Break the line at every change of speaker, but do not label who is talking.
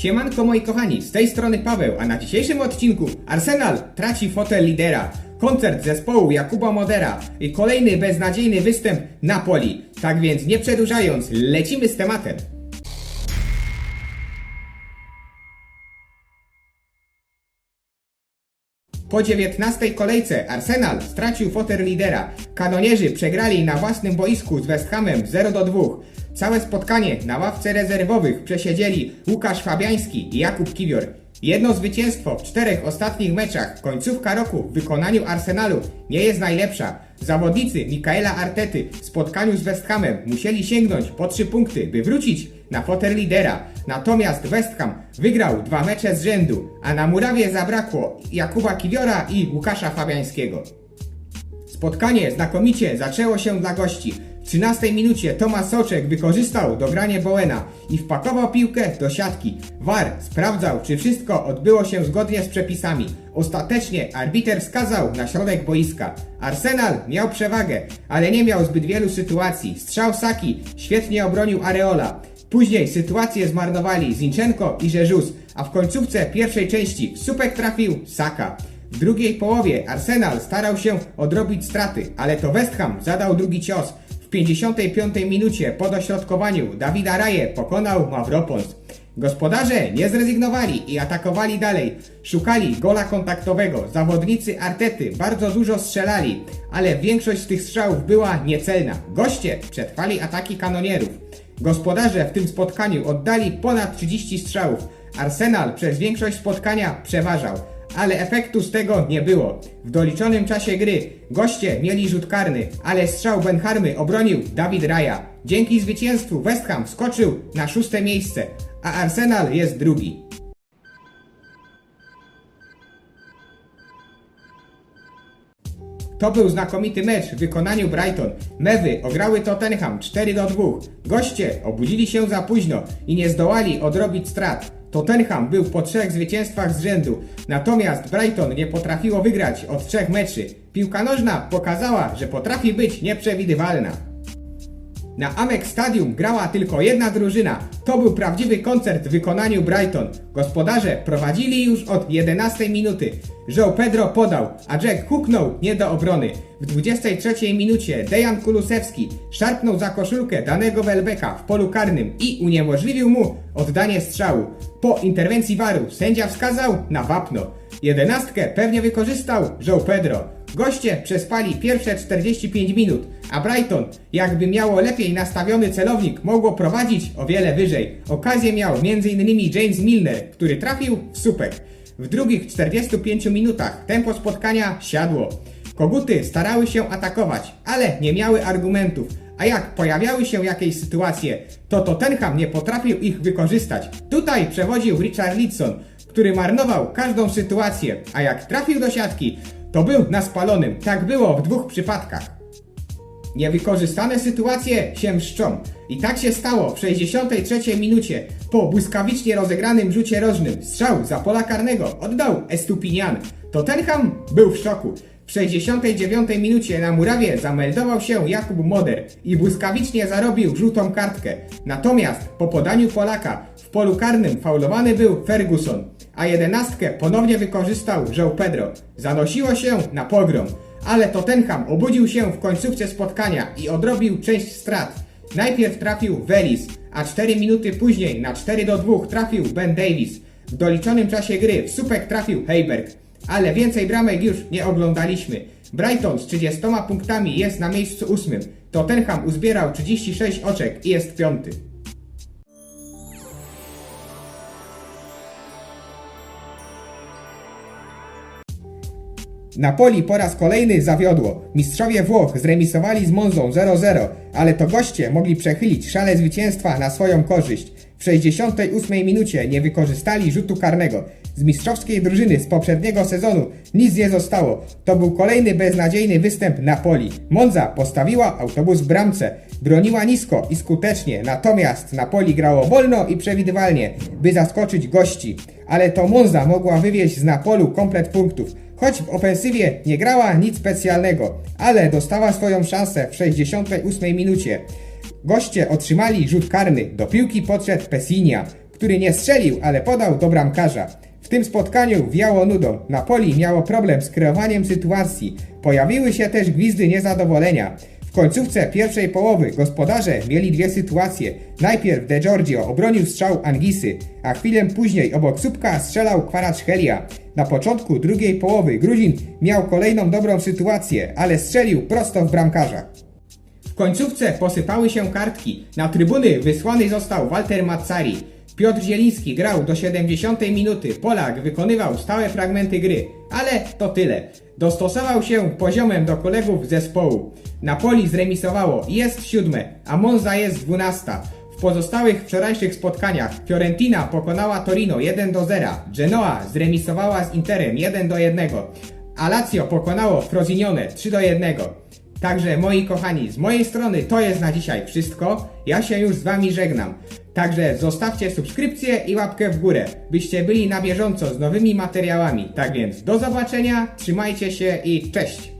Siemanko moi kochani, z tej strony Paweł, a na dzisiejszym odcinku Arsenal traci fotel lidera, koncert zespołu Jakuba Modera i kolejny beznadziejny występ Napoli. Tak więc nie przedłużając, lecimy z tematem. Po 19 kolejce Arsenal stracił fotel lidera. Kanonierzy przegrali na własnym boisku z West Hamem 0 do 2. Całe spotkanie na ławce rezerwowych przesiedzieli Łukasz Fabiański i Jakub Kiwior. Jedno zwycięstwo w czterech ostatnich meczach, końcówka roku w wykonaniu Arsenalu nie jest najlepsza. Zawodnicy Mikaela Artety w spotkaniu z West Hamem musieli sięgnąć po trzy punkty, by wrócić na fotel lidera. Natomiast West Ham wygrał dwa mecze z rzędu, a na murawie zabrakło Jakuba Kiwiora i Łukasza Fabiańskiego. Spotkanie znakomicie zaczęło się dla gości. W 13 minucie Tomasz Soczek wykorzystał dogranie Bowena i wpakował piłkę do siatki. VAR sprawdzał, czy wszystko odbyło się zgodnie z przepisami. Ostatecznie arbiter wskazał na środek boiska. Arsenal miał przewagę, ale nie miał zbyt wielu sytuacji. Strzał Saki świetnie obronił Areola. Później sytuację zmarnowali Zinchenko i Jesus, a w końcówce pierwszej części w słupek trafił Saka. W drugiej połowie Arsenal starał się odrobić straty, ale to West Ham zadał drugi cios. W 55 minucie po dośrodkowaniu Dawida Raje pokonał Mavropons. Gospodarze nie zrezygnowali i atakowali dalej. Szukali gola kontaktowego. Zawodnicy Artety bardzo dużo strzelali, ale większość z tych strzałów była niecelna. Goście przetrwali ataki kanonierów. Gospodarze w tym spotkaniu oddali ponad 30 strzałów. Arsenal przez większość spotkania przeważał, ale efektu z tego nie było. W doliczonym czasie gry goście mieli rzut karny, ale strzał Benharmy obronił Dawid Raya. Dzięki zwycięstwu West Ham skoczył na szóste miejsce, a Arsenal jest drugi. To był znakomity mecz w wykonaniu Brighton. Mewy ograły Tottenham 4 do 2. Goście obudzili się za późno i nie zdołali odrobić strat. Tottenham był po trzech zwycięstwach z rzędu, natomiast Brighton nie potrafiło wygrać od trzech meczy. Piłka nożna pokazała, że potrafi być nieprzewidywalna. Na Amex Stadium grała tylko jedna drużyna. To był prawdziwy koncert w wykonaniu Brighton. Gospodarze prowadzili już od 11 minuty. Joe Pedro podał, a Jack huknął nie do obrony. W 23 minucie Dejan Kulusewski szarpnął za koszulkę danego Welbeka w polu karnym i uniemożliwił mu oddanie strzału. Po interwencji waru sędzia wskazał na wapno. Jedenastkę pewnie wykorzystał Joe Pedro. Goście przespali pierwsze 45 minut, a Brighton, jakby miało lepiej nastawiony celownik, mogło prowadzić o wiele wyżej. Okazję miał m.in. James Milner, który trafił w słupek. W drugich 45 minutach tempo spotkania siadło. Koguty starały się atakować, ale nie miały argumentów, a jak pojawiały się jakieś sytuacje, to Tottenham nie potrafił ich wykorzystać. Tutaj przewodził Richard Lidson, który marnował każdą sytuację, a jak trafił do siatki, to był na spalonym. Tak było w dwóch przypadkach. Niewykorzystane sytuacje się mszczą. I tak się stało w 63 minucie. Po błyskawicznie rozegranym rzucie rożnym strzał za pola karnego oddał Estupinian. Tottenham był w szoku. W 69 minucie na murawie zameldował się Jakub Moder i błyskawicznie zarobił żółtą kartkę. Natomiast po podaniu Polaka w polu karnym faulowany był Ferguson, a jedenastkę ponownie wykorzystał Joe Pedro. Zanosiło się na pogrom, ale Tottenham obudził się w końcówce spotkania i odrobił część strat. Najpierw trafił Velis, a 4 minuty później na 4 do 2 trafił Ben Davis. W doliczonym czasie gry w słupek trafił Heiberg, ale więcej bramek już nie oglądaliśmy. Brighton z 30 punktami jest na miejscu ósmym. Tottenham uzbierał 36 oczek i jest piąty. Napoli po raz kolejny zawiodło. Mistrzowie Włoch zremisowali z Monzą 0-0, ale to goście mogli przechylić szale zwycięstwa na swoją korzyść. W 68 minucie nie wykorzystali rzutu karnego. Z mistrzowskiej drużyny z poprzedniego sezonu nic nie zostało. To był kolejny beznadziejny występ Napoli. Monza postawiła autobus w bramce, broniła nisko i skutecznie, natomiast Napoli grało wolno i przewidywalnie, by zaskoczyć gości. Ale to Monza mogła wywieźć z Napolu komplet punktów. Choć w ofensywie nie grała nic specjalnego, ale dostała swoją szansę w 68 minucie. Goście otrzymali rzut karny, do piłki podszedł Pesinia, który nie strzelił, ale podał do bramkarza. W tym spotkaniu wiało nudą. Napoli miało problem z kreowaniem sytuacji. Pojawiły się też gwizdy niezadowolenia. W końcówce pierwszej połowy gospodarze mieli dwie sytuacje. Najpierw De Giorgio obronił strzał Angisy, a chwilę później obok słupka strzelał Kwaracz-Helia. Na początku drugiej połowy Gruzin miał kolejną dobrą sytuację, ale strzelił prosto w bramkarza. W końcówce posypały się kartki. Na trybuny wysłany został Walter Mazzari. Piotr Zieliński grał do 70 minuty. Polak wykonywał stałe fragmenty gry, ale to tyle. Dostosował się poziomem do kolegów zespołu. Napoli zremisowało, jest siódme, a Monza jest dwunasta. Pozostałych wczorajszych spotkaniach Fiorentina pokonała Torino 1 do 0, Genoa zremisowała z Interem 1 do 1, a Lazio pokonało Frosinone 3 do 1. Także moi kochani, z mojej strony to jest na dzisiaj wszystko. Ja się już z wami żegnam. Także zostawcie subskrypcję i łapkę w górę, byście byli na bieżąco z nowymi materiałami. Tak więc do zobaczenia, trzymajcie się i cześć!